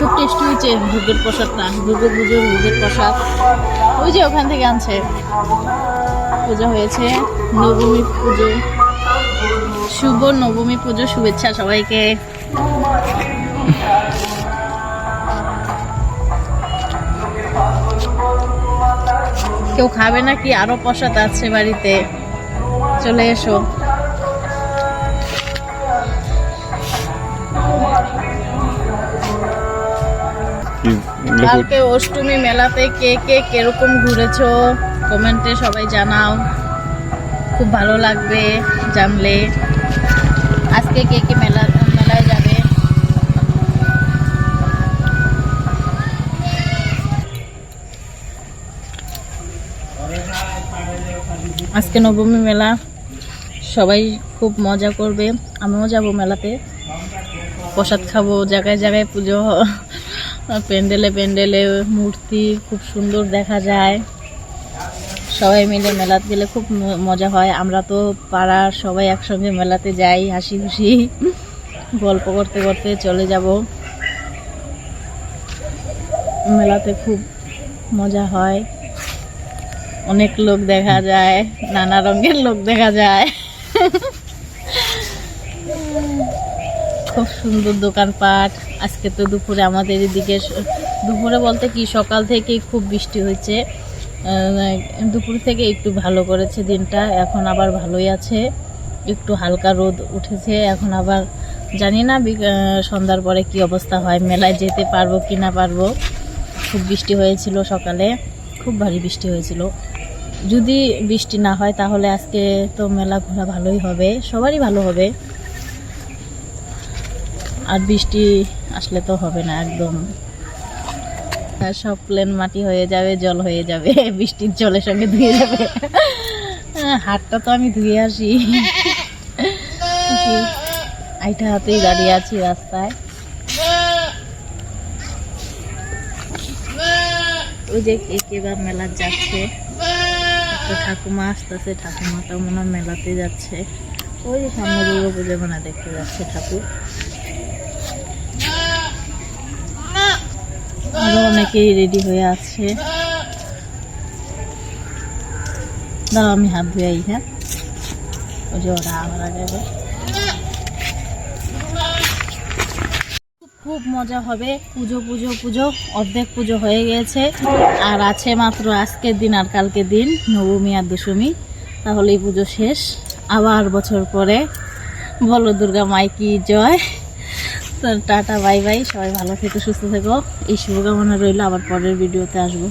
খুব টেস্টি হয়েছে ভোগের প্রসাদটা দুর্গা পুজোর ভোগের প্রসাদ। ওই যে ওখান থেকে আনছে। পূজা হয়েছে নবমী পুজো। শুভ নবমী পুজো শুভেচ্ছা সবাইকে। কেউ খাবে নাকি? আরও প্রসাদ আছে বাড়িতে। চলে এসো। কালকে অষ্টমী মেলাতে কে কে কীরকম ঘুরেছো? কমেন্টে সবাই জানাও। খুব ভালো লাগবে জানলে। আজকে কে কে মেলা মেলায় যাবে? আজকে নবমী মেলা। সবাই খুব মজা করবে। আমিও যাব মেলাতে। প্রসাদ খাব, জায়গায় জায়গায় পুজো প্যান্ডেলে প্যান্ডেলে মূর্তি খুব সুন্দর দেখা যায়। সবাই মিলে মেলাতে গেলে খুব মজা হয়। আমরা তো পাড়ার সবাই একসঙ্গে মেলাতে যাই, হাসি খুশি। গল্প করতে করতে চলে যাব। মেলাতে খুব মজা হয়। অনেক লোক দেখা যায়, নানা রঙের লোক দেখা যায়। খুব সুন্দর দোকানপাট। আজকে তো দুপুরে আমাদের এদিকে দুপুরে বলতে কি, সকাল থেকেই খুব বৃষ্টি হয়েছে। দুপুর থেকে একটু ভালো করেছে দিনটা, এখন আবার ভালোই আছে। একটু হালকা রোদ উঠেছে, এখন আবার জানি না সন্ধ্যার পরে কি অবস্থা হয়, মেলায় যেতে পারব কি না পারব। খুব বৃষ্টি হয়েছিল সকালে, খুব ভারী বৃষ্টি হয়েছিল। যদি বৃষ্টি না হয় তাহলে আজকে তো মেলা ঘোরা ভালোই হবে, সবারই ভালো হবে। আর বৃষ্টি আসলে তো হবে না, একদম। সব প্লেন মাটি হয়ে যাবে, জল হয়ে যাবে, বৃষ্টির জলের সঙ্গে ধুয়ে যাবে। হাতটা তো আমি ধুয়ে আসি। আইটা হাতেই দাঁড়িয়ে আছি রাস্তায়। ওই যে কে বা মেলা যাচ্ছে। ঠাকুমা আসতেছে, ঠাকুমাটাও মনে হয় মেলাতে যাচ্ছে। ওই যে সামনে দুর্গা পুজো মনে দেখতে যাচ্ছে ঠাকুর। আরও অনেকেই রেডি হয়ে আছে। দাঁড়াও আমি হাত ধুয়ে আই হ্যাঁ? ওই যে ওরা আবার আগে। খুব মজা হবে। পুজো পুজো পুজো, অর্ধেক পুজো হয়ে গেছে। আর আছে মাত্র আজকের দিন আর কালকের দিন, নবমী আর দশমী। তাহলেই পুজো শেষ। আবার বছর পরে। বলো দুর্গা মাই কি জয়। টাটা, বাই বাই, সবাই ভালো থেকো, সুস্থ থেকো। এই শুভকামনা রইল, আবার পরের ভিডিওতে আসব।